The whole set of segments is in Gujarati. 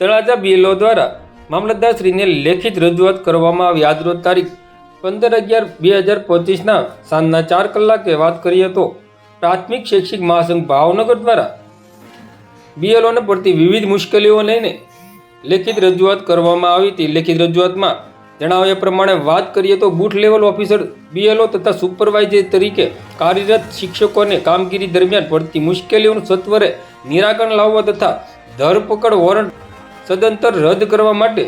તળાજા બીએલઓ દ્વારા મામલતદારશ્રીને લેખિત રજૂઆત કરવામાં આવી. આજરોજ તારીખ પંદર અગિયાર બે હજાર પચીસના સાંજના ચાર કલાકે વાત કરીએ તો પ્રાથમિક શૈક્ષિક મહાસંઘ ભાવનગર દ્વારા બીએલઓને પડતી વિવિધ મુશ્કેલીઓ લઈને લેખિત રજૂઆત કરવામાં આવી હતી. લેખિત રજૂઆતમાં જણાવ્યા પ્રમાણે વાત કરીએ તો બૂથ લેવલ ઓફિસર બીએલઓ તથા સુપરવાઇઝર તરીકે કાર્યરત શિક્ષકોને કામગીરી દરમિયાન પડતી મુશ્કેલીઓનું સત્વરે નિરાકરણ લાવવા તથા ધરપકડ વોરંટ સદંતર રદ કરવા માટે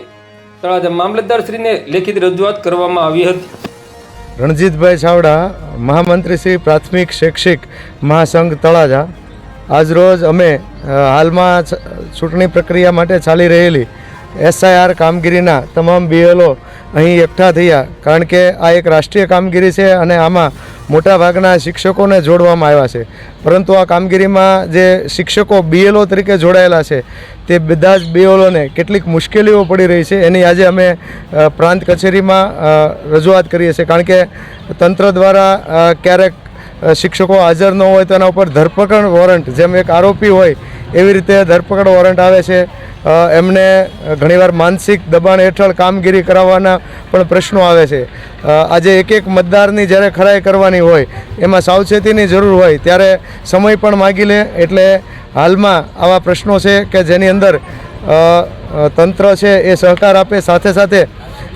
તળાજા મામલતદારશ્રીને લેખિત રજૂઆત કરવામાં આવી હતી. રણજીતભાઈ ચાવડા, મહામંત્રી શ્રી પ્રાથમિક શૈક્ષિક મહાસંઘ તળાજા. આજરોજ અમે હાલમાં ચૂંટણી પ્રક્રિયા માટે ચાલી રહેલી એસઆઈઆર કામગીરીના તમામ બીએલઓ અહીં એકઠા થયા. કારણ કે આ એક રાષ્ટ્રીય કામગીરી છે અને આમાં મોટાભાગના શિક્ષકોને જોડવામાં આવ્યા છે. પરંતુ આ કામગીરીમાં જે શિક્ષકો બીએલઓ તરીકે જોડાયેલા છે, તે બધા જ બીએલઓને કેટલીક મુશ્કેલીઓ પડી રહી છે. એની આજે અમે પ્રાંત કચેરીમાં રજૂઆત કરીએ છીએ. કારણ કે તંત્ર દ્વારા ક્યારેક શિક્ષકો હાજર ન હોય તો એના ઉપર ધરપકડ વોરંટ, જેમ એક આરોપી હોય, એવી રીતે ધરપકડ વોરંટ આવે છે. એમને ઘણીવાર માનસિક દબાણ હેઠળ કામગીરી કરાવવાના પણ પ્રશ્નો આવે છે. આજે એક એક મતદારની જ્યારે ખરાઈ કરવાની હોય, એમાં સાવચેતીની જરૂર હોય, ત્યારે સમય પણ માગી લે એટલે હાલમાં આવા પ્રશ્નો છે કે જેની અંદર તંત્ર છે એ સહકાર આપે. સાથે સાથે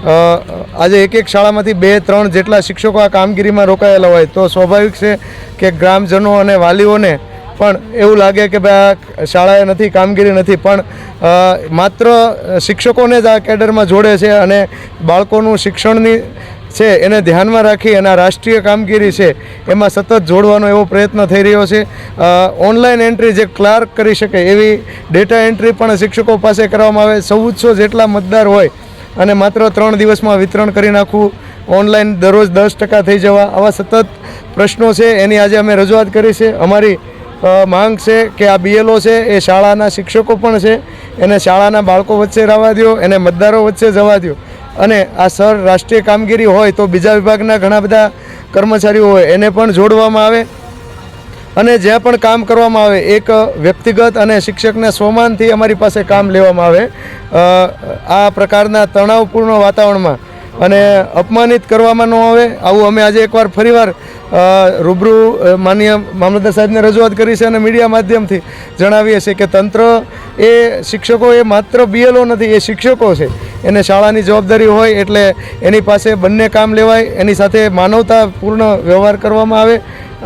આજે એક એક શાળામાંથી બે, ત્રણ જેટલા શિક્ષકો આ કામગીરીમાં રોકાયેલા હોય, તો સ્વાભાવિક છે કે ગ્રામજનો અને વાલીઓને પણ એવું લાગે કે ભાઈ આ શાળાએ નથી, કામગીરી નથી, પણ માત્ર શિક્ષકોને જ આ કેડરમાં જોડે છે અને બાળકોનું શિક્ષણની છે એને ધ્યાનમાં રાખી અને આ રાષ્ટ્રીય કામગીરી છે એમાં સતત જોડવાનો એવો પ્રયત્ન થઈ રહ્યો છે. ઓનલાઈન એન્ટ્રી જે ક્લાર્ક કરી શકે એવી ડેટા એન્ટ્રી પણ શિક્ષકો પાસે કરવામાં આવે. ચૌદસો જેટલા મતદાર હોય અને માત્ર ત્રણ દિવસમાં વિતરણ કરી નાખવું, ઓનલાઈન દરરોજ દસ ટકા થઈ જવા આવા સતત પ્રશ્નો છે. એની આજે અમે રજૂઆત કરી છે. અમારી માંગ છે કે આ બીએલઓ છે, એ શાળાના શિક્ષકો પણ છે. એને શાળાના બાળકો વચ્ચે રહેવા દો એને મતદારો વચ્ચે જવા દો અને આ સર રાષ્ટ્રીય કામગીરી હોય તો બીજા વિભાગના ઘણા બધા કર્મચારીઓ હોય, એને પણ જોડવામાં આવે. અને જ્યાં પણ કામ કરવામાં આવે, એક વ્યક્તિગત અને શિક્ષકના સ્વમાનથી અમારી પાસે કામ લેવામાં આવે. આ પ્રકારના તણાવપૂર્ણ વાતાવરણમાં અને અપમાનિત કરવામાં ન આવે. આવું અમે આજે એકવાર ફરીવાર રૂબરૂ માન્ય મામલતદાર સાહેબને રજૂઆત કરી છે અને મીડિયા માધ્યમથી જણાવીએ છીએ કે તંત્ર એ શિક્ષકો એ માત્ર બીએલઓ નથી, એ શિક્ષકો છે. એને શાળાની જવાબદારી હોય એટલે એની પાસે બંને કામ લેવાય, એની સાથે માનવતાપૂર્ણ વ્યવહાર કરવામાં આવે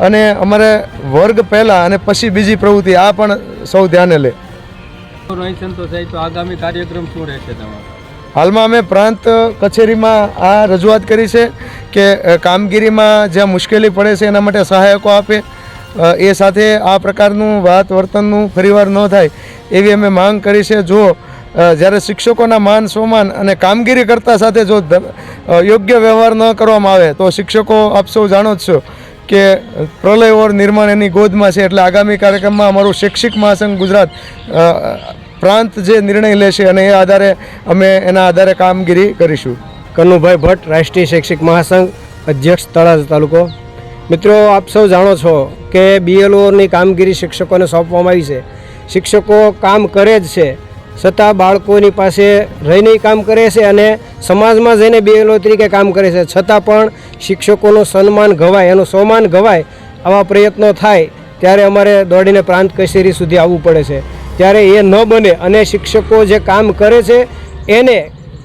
અને અમારે વર્ગ પહેલાં અને પછી બીજી પ્રવૃત્તિ આ પણ સૌ ધ્યાને લે. તો આગામી કાર્યક્રમ શું રહેશે તમારો? હાલમાં અમે પ્રાંત કચેરીમાં આ રજૂઆત કરી છે કે કામગીરીમાં જ્યાં મુશ્કેલી પડે છે એના માટે સહાયકો આપે. એ સાથે આ પ્રકારનું વાત વર્તનનું ફરીવાર ન થાય એવી અમે માંગ કરી છે. જો જ્યારે શિક્ષકોના માન સ્વમાન અને કામગીરી કરતા સાથે જો યોગ્ય વ્યવહાર ન કરવામાં આવે, તો શિક્ષકો આપ સૌ જાણો જ છો કે, પ્રલય ઓર નિર્માણ એની ગોદમાં છે. એટલે આગામી કાર્યક્રમમાં અમારું શૈક્ષિક મહાસંઘ ગુજરાત પ્રાંત જે નિર્ણય લેશે અને એ આધારે અમે એના આધારે કામગીરી કરીશું. કનુભાઈ ભટ્ટ, રાષ્ટ્રીય શૈક્ષિક મહાસંઘ અધ્યક્ષ તળાજા તાલુકો. મિત્રો, આપ સૌ જાણો છો કે બીએલઓની કામગીરી શિક્ષકોને સોંપવામાં આવી છે. શિક્ષકો કામ કરે જ છે, છતાં બાળકોની પાસે રહીને કામ કરે છે અને સમાજમાં જઈને બીએલઓ તરીકે કામ કરે છે. છતાં પણ શિક્ષકોનું સન્માન ગવાય, એનું સન્માન ગવાય આવા પ્રયત્નો થાય, ત્યારે અમારે દોડીને પ્રાંત કચેરી સુધી આવવું પડે છે. ત્યારે એ ન બને. અને શિક્ષકો જે કામ કરે છે, એને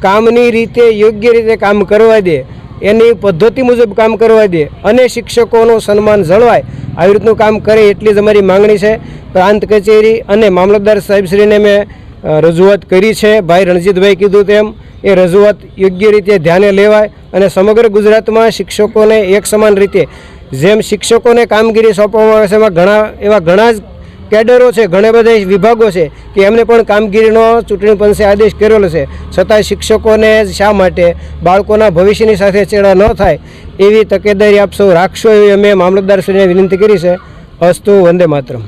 કામની રીતે, યોગ્ય રીતે કામ કરવા દે. એની પદ્ધતિ મુજબ કામ કરવા દે. અને શિક્ષકોનું સન્માન જળવાય. આવી રીતનું કામ કરે એટલી જ અમારી માંગણી છે. પ્રાંત કચેરી અને મામલતદાર સાહેબશ્રીને મેં રજૂઆત કરી છે. ભાઈ રણજીતભાઈ કીધું તેમ, એ રજૂઆત યોગ્ય રીતે ધ્યાને લેવાય અને સમગ્ર ગુજરાતમાં શિક્ષકોને એક સમાન રીતે, જેમ શિક્ષકોને કામગીરી સોંપવામાં આવે છે, એમાં ઘણા, એવા ઘણા જ કેડરો છે, ઘણા બધા વિભાગો છે કે એમને પણ કામગીરીનો ચૂંટણી પંચે આદેશ કરેલો છે. છતાં શિક્ષકોને શા માટે બાળકોના ભવિષ્યની સાથે ચેડા ન થાય એવી તકેદારી આપ સૌ રાખશો એવી અમે મામલતદારશ્રીને વિનંતી કરી છે. અસ્તુ વંદે માતરમ.